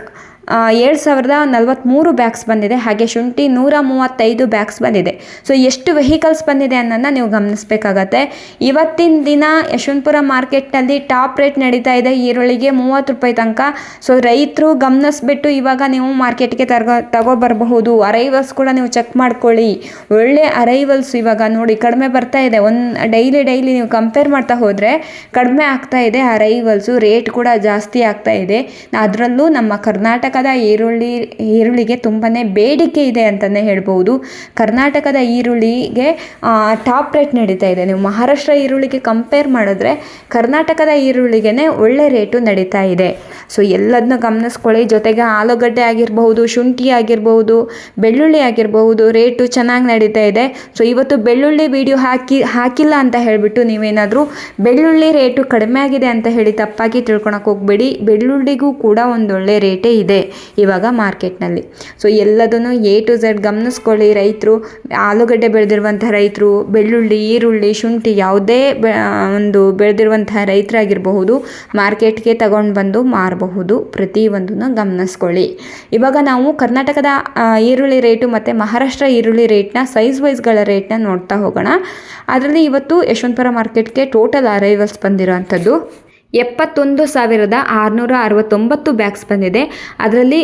ಏಳು ಸಾವಿರದ ನಲವತ್ತ್ಮೂರು ಬ್ಯಾಗ್ಸ್ ಬಂದಿದೆ. ಹಾಗೆ ಶುಂಠಿ ನೂರ ಮೂವತ್ತೈದು ಬ್ಯಾಗ್ಸ್ ಬಂದಿದೆ. ಸೊ ಎಷ್ಟು ವೆಹಿಕಲ್ಸ್ ಬಂದಿದೆ ಅನ್ನೋದನ್ನ ನೀವು ಗಮನಿಸಬೇಕಾಗತ್ತೆ. ಇವತ್ತಿನ ದಿನ ಯಶವಂತಪುರ ಮಾರ್ಕೆಟ್ನಲ್ಲಿ ಟಾಪ್ ರೇಟ್ ನಡೀತಾ ಇದೆ. ಈರುಳ್ಳಿಗೆ ಮೂವತ್ತು ರೂಪಾಯಿ ತನಕ. ಸೊ ರೈತರು ಗಮನಿಸ್ಬಿಟ್ಟು ಇವಾಗ ನೀವು ಮಾರ್ಕೆಟ್ಗೆ ತರ್ಗೋ, ತಗೊಬರಬಹುದು. ಅರೈವಲ್ಸ್ ಕೂಡ ನೀವು ಚೆಕ್ ಮಾಡ್ಕೊಳ್ಳಿ. ಒಳ್ಳೆ ಅರೈವಲ್ಸ್ ಇವಾಗ ನೋಡಿ ಕಡಿಮೆ ಬರ್ತಾ ಇದೆ. ಒಂದು ಡೈಲಿ ಡೈಲಿ ನೀವು ಕಂಪೇರ್ ಮಾಡ್ತಾ ಹೋದರೆ ಕಡಿಮೆ ಆಗ್ತಾ ಇದೆ ಅರೈವಲ್ಸು ರೇಟ್ ಕೂಡ ಜಾಸ್ತಿ ಆಗ್ತಾ ಇದೆ. ಅದರಲ್ಲೂ ನಮ್ಮ ಕರ್ನಾಟಕ ಕರ್ನಾಟಕದ ಈರುಳ್ಳಿ, ಈರುಳ್ಳಿಗೆ ತುಂಬಾ ಬೇಡಿಕೆ ಇದೆ ಅಂತಲೇ ಹೇಳ್ಬೋದು. ಕರ್ನಾಟಕದ ಈರುಳ್ಳಿಗೆ ಟಾಪ್ ರೇಟ್ ನಡೀತಾ ಇದೆ. ನೀವು ಮಹಾರಾಷ್ಟ್ರ ಈರುಳ್ಳಿಗೆ ಕಂಪೇರ್ ಮಾಡಿದ್ರೆ ಕರ್ನಾಟಕದ ಈರುಳ್ಳಿಗೆ ಒಳ್ಳೆ ರೇಟು ನಡೀತಾ ಇದೆ. ಸೊ ಎಲ್ಲದನ್ನ ಗಮನಿಸ್ಕೊಳ್ಳಿ. ಜೊತೆಗೆ ಆಲೂಗಡ್ಡೆ ಆಗಿರಬಹುದು, ಶುಂಠಿ ಆಗಿರಬಹುದು, ಬೆಳ್ಳುಳ್ಳಿ ಆಗಿರಬಹುದು, ರೇಟು ಚೆನ್ನಾಗಿ ನಡೀತಾ ಇದೆ. ಸೊ ಇವತ್ತು ಬೆಳ್ಳುಳ್ಳಿ ವಿಡಿಯೋ ಹಾಕಿ, ಹಾಕಿಲ್ಲ ಅಂತ ಹೇಳಿಬಿಟ್ಟು ನೀವೇನಾದರೂ ಬೆಳ್ಳುಳ್ಳಿ ರೇಟು ಕಡಿಮೆ ಆಗಿದೆ ಅಂತ ಹೇಳಿ ತಪ್ಪಾಗಿ ತಿಳ್ಕೊಳಕ್ಕೆ ಹೋಗಬೇಡಿ. ಬೆಳ್ಳುಳ್ಳಿಗೂ ಕೂಡ ಒಂದೊಳ್ಳೆ ರೇಟೇ ಇದೆ. ಇವಾಗ ಮಾರ್ಕೆಟ್ನಲ್ಲಿ. ಸೊ ಎಲ್ಲದನ್ನು ಎ ಟು ಝೆಡ್ ಗಮನಿಸ್ಕೊಳ್ಳಿ ರೈತರು. ಆಲೂಗಡ್ಡೆ ಬೆಳೆದಿರುವಂಥ ರೈತರು, ಬೆಳ್ಳುಳ್ಳಿ, ಈರುಳ್ಳಿ, ಶುಂಠಿ ಯಾವುದೇ ಒಂದು ಬೆಳೆದಿರುವಂತಹ ರೈತರಾಗಿರಬಹುದು, ಮಾರ್ಕೆಟ್ಗೆ ತಗೊಂಡು ಬಂದು ಮಾರಬಹುದು ಪ್ರತಿಯೊಂದನ್ನು ಗಮನಿಸ್ಕೊಳ್ಳಿ. ಇವಾಗ ನಾವು ಕರ್ನಾಟಕದ ಈರುಳ್ಳಿ ರೇಟು ಮತ್ತು ಮಹಾರಾಷ್ಟ್ರ ಈರುಳ್ಳಿ ರೇಟ್ನ ಸೈಜ್ ವೈಸ್ಗಳ ರೇಟ್ನ ನೋಡ್ತಾ ಹೋಗೋಣ. ಅದರಲ್ಲಿ ಇವತ್ತು ಯಶವಂತಪುರ ಮಾರ್ಕೆಟ್ಗೆ ಟೋಟಲ್ ಅರೈವಲ್ಸ್ ಬಂದಿರೋವಂಥದ್ದು ಎಪ್ಪತ್ತೊಂದು ಸಾವಿರದ ಆರುನೂರ ಅರವತ್ತೊಂಬತ್ತು ಬ್ಯಾಗ್ಸ್ ಬಂದಿದೆ. ಅದರಲ್ಲಿ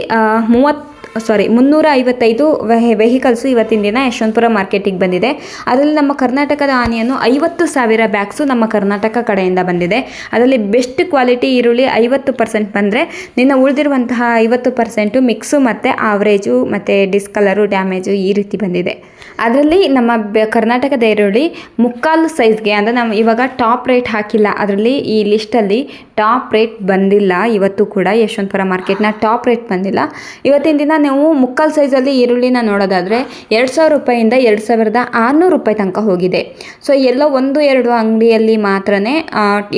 ಮೂವತ್ತು ಸಾರಿ ಮುನ್ನೂರ ಐವತ್ತೈದು ವೆಹಿ, ವೆಹಿಕಲ್ಸು ಇವತ್ತಿನ ದಿನ ಯಶವಂತಪುರ ಮಾರ್ಕೆಟಿಗೆ ಬಂದಿದೆ. ಅದರಲ್ಲಿ ನಮ್ಮ ಕರ್ನಾಟಕದ ಆನಿಯನ್ನು ಐವತ್ತು ಸಾವಿರ ಬ್ಯಾಗ್ಸು ನಮ್ಮ ಕರ್ನಾಟಕ ಕಡೆಯಿಂದ ಬಂದಿದೆ. ಅದರಲ್ಲಿ ಬೆಸ್ಟ್ ಕ್ವಾಲಿಟಿ ಈರುಳ್ಳಿ ಐವತ್ತು ಪರ್ಸೆಂಟ್ ಬಂದರೆ, ನಿನ್ನ ಉಳಿದಿರುವಂತಹ ಐವತ್ತು ಪರ್ಸೆಂಟು ಮಿಕ್ಸು ಮತ್ತು ಆವ್ರೇಜು ಮತ್ತು ಡಿಸ್ಕಲರು ಡ್ಯಾಮೇಜು ಈ ರೀತಿ ಬಂದಿದೆ. ಅದರಲ್ಲಿ ನಮ್ಮ ಬೆ, ಕರ್ನಾಟಕದ ಈರುಳ್ಳಿ ಮುಕ್ಕಾಲು ಸೈಜ್ಗೆ, ಅಂದರೆ ನಾವು ಇವಾಗ ಟಾಪ್ ರೇಟ್ ಹಾಕಿಲ್ಲ. ಅದರಲ್ಲಿ ಈ ಲಿಸ್ಟಲ್ಲಿ ಟಾಪ್ ರೇಟ್ ಬಂದಿಲ್ಲ. ಇವತ್ತು ಕೂಡ ಯಶವಂತಪುರ ಮಾರ್ಕೆಟ್ನ ಟಾಪ್ ರೇಟ್ ಬಂದಿಲ್ಲ. ಇವತ್ತಿನ ದಿನ ನೀವು ಮುಕ್ಕಾಲು ಸೈಜಲ್ಲಿ ಈರುಳ್ಳಿನ ನೋಡೋದಾದರೆ ಎರಡು ಸಾವಿರ ರೂಪಾಯಿಂದ ಎರಡು ಸಾವಿರದ ಆರುನೂರು ರೂಪಾಯಿ ತನಕ ಹೋಗಿದೆ. ಸೊ ಎಲ್ಲೋ ಒಂದು, ಎರಡು ಅಂಗಡಿಯಲ್ಲಿ ಮಾತ್ರ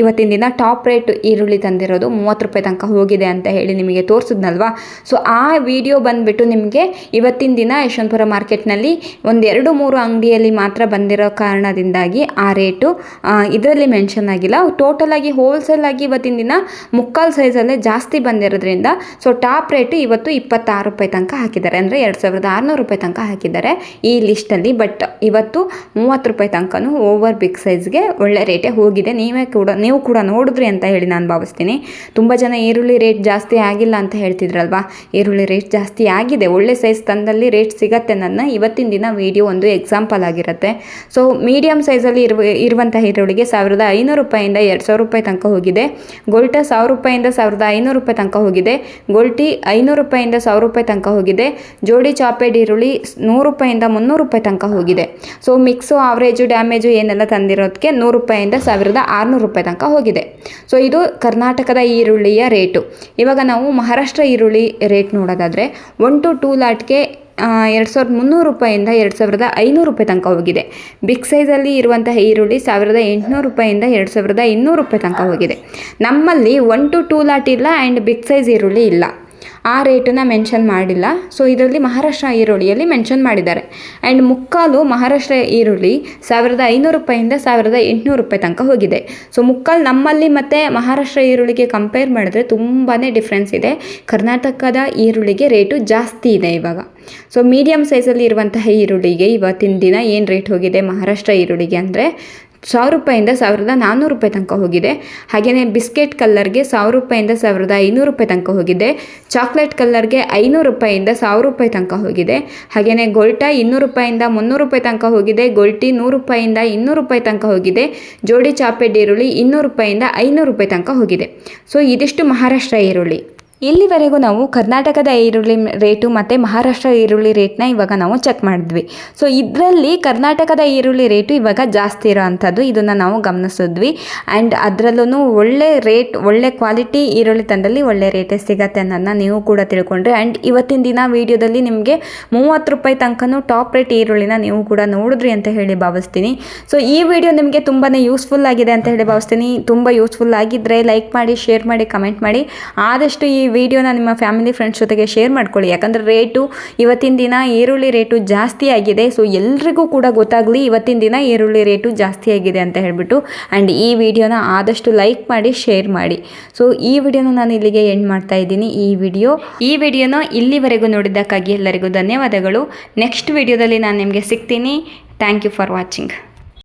ಇವತ್ತಿನ ದಿನ ಟಾಪ್ ರೇಟ್ ಈರುಳ್ಳಿ ತಂದಿರೋದು ಮೂವತ್ತು ರೂಪಾಯಿ ತನಕ ಹೋಗಿದೆ ಅಂತ ಹೇಳಿ ನಿಮಗೆ ತೋರಿಸಿದ್ನಲ್ವಾ? ಸೊ ಆ ವಿಡಿಯೋ ಬಂದುಬಿಟ್ಟು ನಿಮಗೆ ಇವತ್ತಿನ ದಿನ ಯಶವಂತಪುರ ಮಾರ್ಕೆಟ್ನಲ್ಲಿ ಒಂದೆರಡು ಮೂರು ಅಂಗಡಿಯಲ್ಲಿ ಮಾತ್ರ ಬಂದಿರೋ ಕಾರಣದಿಂದಾಗಿ ಆ ರೇಟು ಇದರಲ್ಲಿ ಮೆನ್ಷನ್ ಆಗಿಲ್ಲ. ಟೋಟಲ್ ಆಗಿ ಹೋಲ್ಸೇಲ್ ಆಗಿ ಇವತ್ತಿನ ದಿನ ಮುಕ್ಕಾಲು ಸೈಜಲ್ಲೇ ಜಾಸ್ತಿ ಬಂದಿರೋದ್ರಿಂದ ಸೊ ಟಾಪ್ ರೇಟು ಇವತ್ತು ಇಪ್ಪತ್ತಾರು ರೂಪಾಯಿ ತನಕ ಹಾಕಿದ್ದಾರೆ. ಅಂದರೆ ಎರಡು ಸಾವಿರದ ಆರುನೂರು ರೂಪಾಯಿ ತನಕ ಹಾಕಿದ್ದಾರೆ ಈ ಲಿಸ್ಟಲ್ಲಿ ಬಟ್ ಇವತ್ತು ಮೂವತ್ತು ರೂಪಾಯಿ ತನಕನೂ ಓವರ್ ಬಿಗ್ ಸೈಜ್ಗೆ ಒಳ್ಳೆ ರೇಟೇ ಹೋಗಿದೆ. ನೀವೇ ಕೂಡ, ನೀವು ಕೂಡ ನೋಡಿದ್ರಿ ಅಂತ ಹೇಳಿ ನಾನು ಭಾವಿಸ್ತೀನಿ. ತುಂಬ ಜನ ಈರುಳ್ಳಿ ರೇಟ್ ಜಾಸ್ತಿ ಆಗಿಲ್ಲ ಅಂತ ಹೇಳ್ತಿದ್ರಲ್ವಾ? ಈರುಳ್ಳಿ ರೇಟ್ ಜಾಸ್ತಿ ಆಗಿದೆ. ಒಳ್ಳೆ ಸೈಜ್ ತಂದಲ್ಲಿ ರೇಟ್ ಸಿಗತ್ತೆ ನನ್ನ. ಇವತ್ತಿನ ದಿನ ವಿಡಿಯೋ ಒಂದು ಎಕ್ಸಾಂಪಲ್ ಆಗಿರುತ್ತೆ. ಸೊ ಮೀಡಿಯಮ್ ಸೈಜಲ್ಲಿ ಇರುವ ಇರುವಂಥ ಈರುಳ್ಳಿಗೆ ಸಾವಿರದ ಐನೂರು ರೂಪಾಯಿಂದ ಎರಡು ಸಾವಿರ ರೂಪಾಯಿ ತನಕ ಹೋಗಿದೆ. ಗೋಲ್ಟ ಸಾವಿರ ರೂಪಾಯಿಂದ ಸಾವಿರದ ಐನೂರು ರೂಪಾಯಿ ತನಕ ಹೋಗಿದೆ. ಗೋಲ್ಟಿ ಐನೂರು ರೂಪಾಯಿಂದ ಸಾವಿರ ರೂಪಾಯಿ ತನಕ ಹೋಗಿದೆ. ಜೋಡಿ ಚಾಪೆಡ್ ಈರುಳ್ಳಿ ನೂರು ರೂಪಾಯಿಂದ ಮುನ್ನೂರು ರೂಪಾಯಿ ತನಕ ಹೋಗಿದೆ. ಸೊ ಮಿಕ್ಸು ಆವ್ರೇಜು ಡ್ಯಾಮೇಜು ಏನೆಲ್ಲ ತಂದಿರೋದಕ್ಕೆ ನೂರು ರೂಪಾಯಿಂದ ಸಾವಿರದ ಆರುನೂರು ರೂಪಾಯಿ ತನಕ ಹೋಗಿದೆ. ಸೊ ಇದು ಕರ್ನಾಟಕದ ಈರುಳ್ಳಿಯ ರೇಟು. ಇವಾಗ ನಾವು ಮಹಾರಾಷ್ಟ್ರ ಈರುಳ್ಳಿ ರೇಟ್ ನೋಡೋದಾದರೆ ಒನ್ ಟು ಟೂ ಲಾಟ್ಗೆ ಎರಡು ಸಾವಿರದ ಮುನ್ನೂರು ರೂಪಾಯಿಂದ ಎರಡು ಸಾವಿರದ ಐನೂರು ರೂಪಾಯಿ ತನಕ ಹೋಗಿದೆ. ಬಿಗ್ ಸೈಜಲ್ಲಿ ಇರುವಂತಹ ಈರುಳ್ಳಿ ಸಾವಿರದ ಎಂಟುನೂರು ರೂಪಾಯಿಂದ ಎರಡು ಸಾವಿರದ ಇನ್ನೂರು ರೂಪಾಯಿ ತನಕ ಹೋಗಿದೆ. ನಮ್ಮಲ್ಲಿ ಒನ್ ಟು ಟೂ ಲಾಟ್ ಇಲ್ಲ ಆ್ಯಂಡ್ ಬಿಗ್ ಸೈಜ್ ಈರುಳ್ಳಿ ಇಲ್ಲ. ಆ ರೇಟನ್ನು ಮೆನ್ಷನ್ ಮಾಡಿಲ್ಲ. ಸೊ ಇದರಲ್ಲಿ ಮಹಾರಾಷ್ಟ್ರ ಈರುಳ್ಳಿಯಲ್ಲಿ ಮೆನ್ಷನ್ ಮಾಡಿದ್ದಾರೆ. ಆ್ಯಂಡ್ ಮುಕ್ಕಾಲು ಮಹಾರಾಷ್ಟ್ರ ಈರುಳ್ಳಿ ಸಾವಿರದ ಐನೂರು ರೂಪಾಯಿಂದ ಸಾವಿರದ ಎಂಟುನೂರು ರೂಪಾಯಿ ತನಕ ಹೋಗಿದೆ. ಸೊ ಮುಕ್ಕಾಲು ನಮ್ಮಲ್ಲಿ ಮತ್ತು ಮಹಾರಾಷ್ಟ್ರ ಈರುಳ್ಳಿಗೆ ಕಂಪೇರ್ ಮಾಡಿದ್ರೆ ತುಂಬಾ ಡಿಫ್ರೆನ್ಸ್ ಇದೆ. ಕರ್ನಾಟಕದ ಈರುಳ್ಳಿಗೆ ರೇಟು ಜಾಸ್ತಿ ಇದೆ ಇವಾಗ. ಸೊ ಮೀಡಿಯಮ್ ಸೈಜಲ್ಲಿ ಇರುವಂತಹ ಈರುಳ್ಳಿಗೆ ಇವತ್ತಿನ ದಿನ ಏನು ರೇಟ್ ಹೋಗಿದೆ ಮಹಾರಾಷ್ಟ್ರ ಈರುಳ್ಳಿಗೆ ಅಂದರೆ ಸಾವಿರ ರೂಪಾಯಿಂದ ಸಾವಿರದ ನಾನ್ನೂರು ರೂಪಾಯಿ ತನಕ ಹೋಗಿದೆ. ಹಾಗೆಯೇ ಬಿಸ್ಕೆಟ್ ಕಲ್ಲರ್ಗೆ ಸಾವಿರ ರೂಪಾಯಿಂದ ಸಾವಿರದ ಐನೂರು ರೂಪಾಯಿ ತನಕ ಹೋಗಿದೆ. ಚಾಕ್ಲೇಟ್ ಕಲ್ಲರ್ಗೆ ಐನೂರು ರೂಪಾಯಿಂದ ಸಾವಿರ ರೂಪಾಯಿ ತನಕ ಹೋಗಿದೆ. ಹಾಗೆಯೇ ಗೊಲ್ಟ ಇನ್ನೂರು ರೂಪಾಯಿಂದ ಮುನ್ನೂರು ರೂಪಾಯಿ ತನಕ ಹೋಗಿದೆ. ಗೋಲ್ಟಿ ನೂರು ರೂಪಾಯಿಂದ ಇನ್ನೂರು ರೂಪಾಯಿ ತನಕ ಹೋಗಿದೆ. ಜೋಡಿ ಚಾಪೆಡ್ ಈರುಳ್ಳಿ ಇನ್ನೂರು ರೂಪಾಯಿಂದ ಐನೂರು ರೂಪಾಯಿ ತನಕ ಹೋಗಿದೆ. ಸೊ, ಇದಿಷ್ಟು ಮಹಾರಾಷ್ಟ್ರ ಈರುಳ್ಳಿ ಇಲ್ಲಿವರೆಗೂ ನಾವು ಕರ್ನಾಟಕದ ಈರುಳ್ಳಿ ರೇಟು ಮತ್ತು ಮಹಾರಾಷ್ಟ್ರ ಈರುಳ್ಳಿ ರೇಟ್ನ ಇವಾಗ ನಾವು ಚೆಕ್ ಮಾಡಿದ್ವಿ. ಸೊ ಇದರಲ್ಲಿ ಕರ್ನಾಟಕದ ಈರುಳ್ಳಿ ರೇಟು ಇವಾಗ ಜಾಸ್ತಿ ಇರೋ ಅಂಥದ್ದು ಇದನ್ನು ನಾವು ಗಮನಿಸಿದ್ವಿ. ಆ್ಯಂಡ್ ಅದರಲ್ಲೂ ಒಳ್ಳೆ ರೇಟ್, ಒಳ್ಳೆ ಕ್ವಾಲಿಟಿ ಈರುಳ್ಳಿ ತಂದಲ್ಲಿ ಒಳ್ಳೆ ರೇಟೇ ಸಿಗತ್ತೆ ಅನ್ನೋದನ್ನ ನೀವು ಕೂಡ ತಿಳ್ಕೊಂಡ್ರಿ. ಆ್ಯಂಡ್ ಇವತ್ತಿನ ದಿನ ವೀಡಿಯೋದಲ್ಲಿ ನಿಮಗೆ ಮೂವತ್ತು ರೂಪಾಯಿ ತನಕನೂ ಟಾಪ್ ರೇಟ್ ಈರುಳ್ಳಿನ ನೀವು ಕೂಡ ನೋಡಿದ್ರಿ ಅಂತ ಹೇಳಿ ಭಾವಿಸ್ತೀನಿ. ಸೊ ಈ ವಿಡಿಯೋ ನಿಮಗೆ ತುಂಬಾ ಯೂಸ್ಫುಲ್ ಆಗಿದೆ ಅಂತ ಹೇಳಿ ಭಾವಿಸ್ತೀನಿ. ತುಂಬ ಯೂಸ್ಫುಲ್ ಆಗಿದ್ದರೆ ಲೈಕ್ ಮಾಡಿ ಶೇರ್ ಮಾಡಿ ಕಮೆಂಟ್ ಮಾಡಿ. ಆದಷ್ಟು ಈ ವಿಡಿಯೋನ ನಿಮ್ಮ ಫ್ಯಾಮಿಲಿ ಫ್ರೆಂಡ್ಸ್ ಜೊತೆಗೆ ಶೇರ್ ಮಾಡ್ಕೊಳ್ಳಿ. ಯಾಕಂದರೆ ರೇಟು ಇವತ್ತಿನ ದಿನ ಈರುಳ್ಳಿ ರೇಟು ಜಾಸ್ತಿ ಆಗಿದೆ. ಸೊ ಎಲ್ರಿಗೂ ಕೂಡ ಗೊತ್ತಾಗಲಿ ಇವತ್ತಿನ ದಿನ ಈರುಳ್ಳಿ ರೇಟು ಜಾಸ್ತಿ ಆಗಿದೆ ಅಂತ ಹೇಳಿಬಿಟ್ಟು. ಆ್ಯಂಡ್ ಈ ವಿಡಿಯೋನ ಆದಷ್ಟು ಲೈಕ್ ಮಾಡಿ ಶೇರ್ ಮಾಡಿ. ಸೊ ಈ ವಿಡಿಯೋನ ನಾನು ಇಲ್ಲಿಗೆ ಎಂಡ್ ಮಾಡ್ತಾ ಇದ್ದೀನಿ. ಈ ವಿಡಿಯೋ, ಈ ವಿಡಿಯೋನ ಇಲ್ಲಿವರೆಗೂ ನೋಡಿದ್ದಕ್ಕಾಗಿ ಎಲ್ಲರಿಗೂ ಧನ್ಯವಾದಗಳು. ನೆಕ್ಸ್ಟ್ ವಿಡಿಯೋದಲ್ಲಿ ನಾನು ನಿಮಗೆ ಸಿಗ್ತೀನಿ. Thank you for watching